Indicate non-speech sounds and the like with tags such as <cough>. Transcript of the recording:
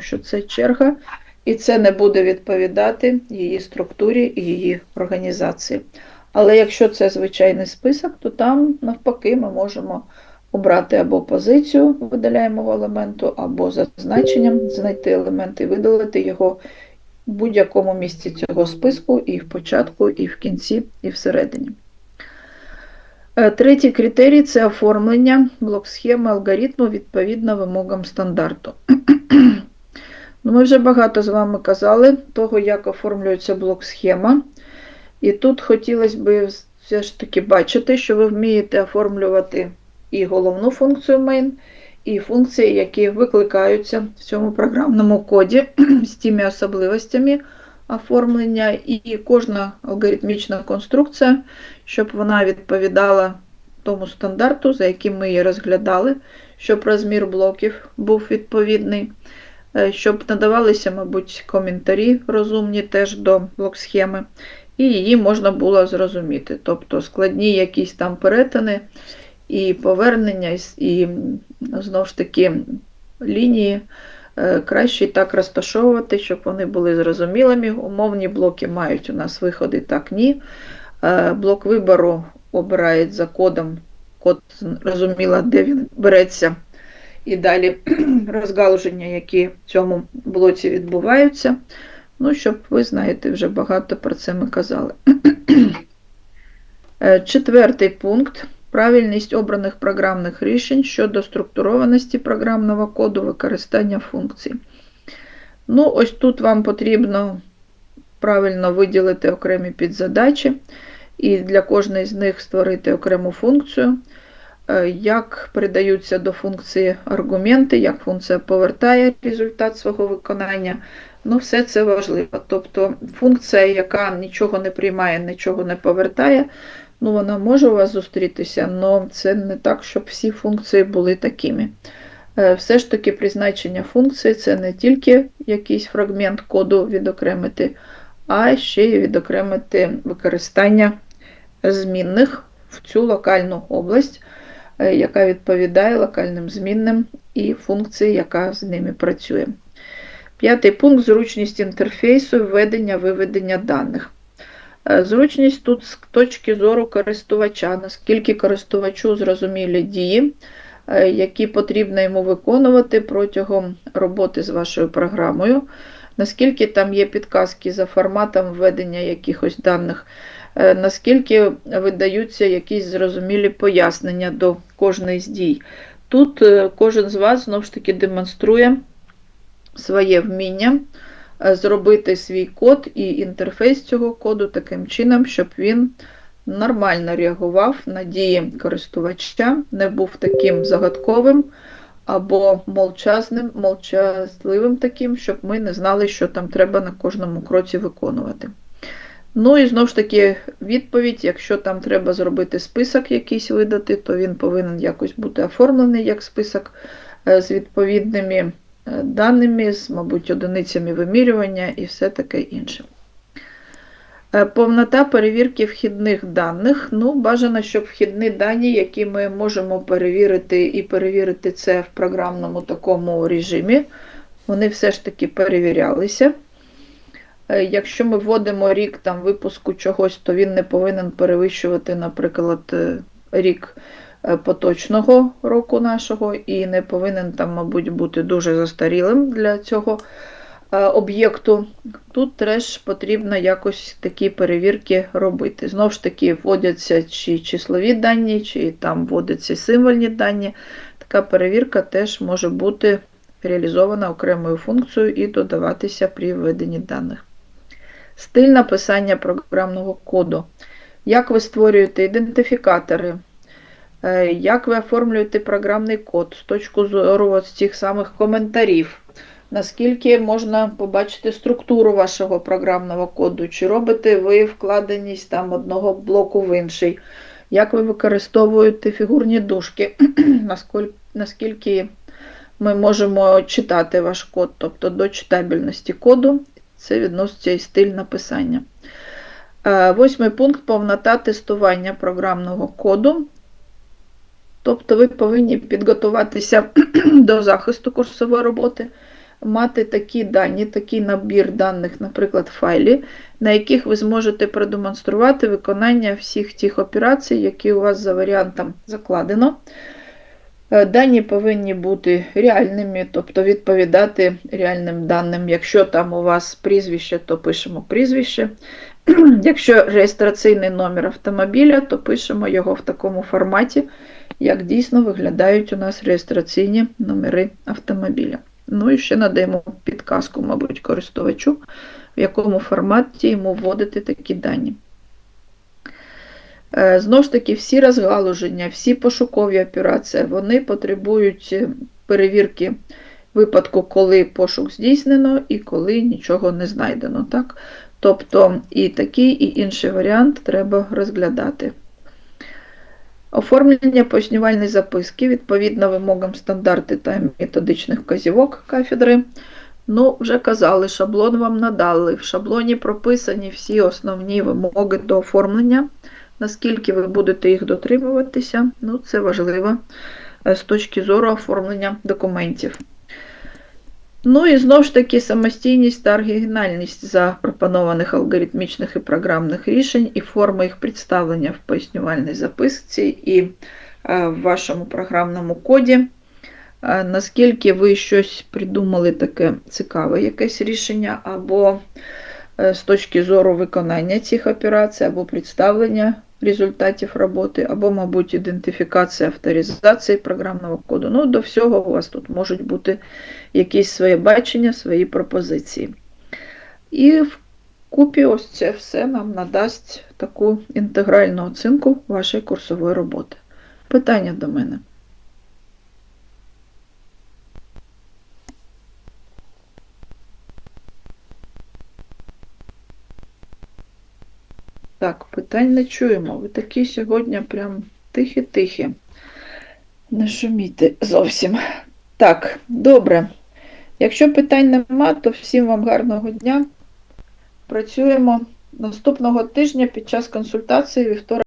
що це черга, і це не буде відповідати її структурі і її організації. Але якщо це звичайний список, то там навпаки ми можемо обрати або позицію видаляємого елементу, або за значенням знайти елемент і видалити його в будь-якому місці цього списку, і в початку, і в кінці, і всередині. Е, Третій критерій це оформлення блок-схеми алгоритму відповідно вимогам стандарту. Ну, Ми вже багато з вами казали того, як оформлюється блок-схема. І тут хотілося б все ж таки бачити, що ви вмієте оформлювати і головну функцію main, і функції, які викликаються в цьому програмному коді з тими особливостями оформлення, і кожна алгоритмічна конструкція, щоб вона відповідала тому стандарту, за яким ми її розглядали, щоб розмір блоків був відповідний, щоб надавалися, мабуть, коментарі розумні теж до блок-схеми, і її можна було зрозуміти. Тобто складні якісь там перетини і повернення, і, і знову ж таки лінії. е, Краще так розташовувати, щоб вони були зрозумілими. Умовні блоки мають у нас виходи, так ні. Е, Блок вибору обирають за кодом, код зрозуміло, де він береться. І далі <clears throat> розгалуження, які в цьому блоці відбуваються. Ну, щоб ви знаєте, вже багато про це ми казали. <clears throat> Е, Четвертий пункт. Правильність обраних програмних рішень щодо структурованості програмного коду використання функцій. Ну, ось тут вам потрібно правильно виділити окремі підзадачі, і для кожної з них створити окрему функцію, як передаються до функції аргументи, як функція повертає результат свого виконання. Ну, все це важливо. Тобто функція, яка нічого не приймає, нічого не повертає, ну, вона може у вас зустрітися, але це не так, щоб всі функції були такими. Е, Все ж таки призначення функції це не тільки якийсь фрагмент коду відокремити, а ще й відокремити використання змінних в цю локальну область, е, яка відповідає локальним змінним і функції, яка з ними працює. П'ятий пункт зручність інтерфейсу введення виведення даних. Е, Зручність тут з точки зору користувача, наскільки користувачу зрозумілі дії, е, які потрібно йому виконувати протягом роботи з вашою програмою, наскільки там є підказки за форматом введення якихось даних, е, наскільки видаються якісь зрозумілі пояснення до кожної з дій. Тут е, кожен з вас знову ж таки демонструє своє вміння е, зробити свій код і інтерфейс цього коду таким чином, щоб він нормально реагував на дії користувача, не був таким загадковим або мовчазним, мовчазливим таким, щоб ми не знали, що там треба на кожному кроці виконувати. Ну і знову ж таки відповідь, якщо там треба зробити список якийсь видати, то він повинен якось бути оформлений як список е, з відповідними е, даними, з, мабуть, одиницями вимірювання і все таке інше. Е, Повнота перевірки вхідних даних. Ну, бажано, щоб вхідні дані, які ми можемо перевірити, і перевірити це в програмному такому режимі, вони все ж таки перевірялися. Е, Якщо ми вводимо рік там, випуску чогось, то він не повинен перевищувати, наприклад, е, рік е, поточного року нашого, і не повинен там, мабуть, бути дуже застарілим для цього об'єкту. Тут теж потрібно якось такі перевірки робити. Знову ж таки, вводяться чи числові дані, чи там вводяться символьні дані. Така перевірка теж може бути реалізована окремою функцією і додаватися при введенні даних. Стиль написання програмного коду. Як ви створюєте ідентифікатори, е, як ви оформлюєте програмний код з точки зору цих самих коментарів, наскільки можна побачити структуру вашого програмного коду, чи робите ви вкладеність там одного блоку в інший, як ви використовуєте фігурні дужки, <clears throat> наскільки ми можемо читати ваш код, тобто до читабельності коду, це відноситься і стиль написання. Е, Восьмий пункт повнота тестування програмного коду. Тобто ви повинні підготуватися <clears throat> до захисту курсової роботи. мати такі дані, такий набір даних, наприклад, файлі, на яких ви зможете продемонструвати виконання всіх тих операцій, які у вас за варіантом закладено. Е, Дані повинні бути реальними, тобто відповідати реальним даним. Якщо там у вас прізвище, то пишемо прізвище. <clears throat> Якщо реєстраційний номер автомобіля, то пишемо його в такому форматі, як дійсно виглядають у нас реєстраційні номери автомобіля. Ну і ще надаємо підказку, мабуть, користувачу, в якому форматі йому вводити такі дані. Е, Знову ж таки, всі розгалуження, всі пошукові операції, вони потребують е, перевірки випадку, коли пошук здійснено і коли нічого не знайдено. Так? Тобто і такий, і інший варіант треба розглядати. Оформлення пояснювальної записки відповідно вимогам стандарти та методичних вказівок кафедри. Ну, вже казали, шаблон вам надали. В шаблоні прописані всі основні вимоги до оформлення. Наскільки ви будете їх дотримуватися, ну, це важливо е, з точки зору оформлення документів. Ну і знову ж таки самостійність та оригінальність запропонованих алгоритмічних і програмних рішень і форми їх представлення в пояснювальній записці і е, в вашому програмному коді. Е, Наскільки ви щось придумали таке цікаве, якесь рішення, або з точки зору виконання цих операцій, або представлення результатів роботи, або, мабуть, ідентифікація авторизації програмного коду. Ну, до всього у вас тут можуть бути якісь своє бачення, свої пропозиції. І вкупі ось це все нам надасть таку інтегральну оцінку вашої курсової роботи. Питання до мене. Так, питань не чуємо. Ви такі сьогодні прям тихі-тихі. Не шуміти зовсім. Так, добре. Якщо питань нема, то всім вам гарного дня. Працюємо наступного тижня під час консультації вівторок.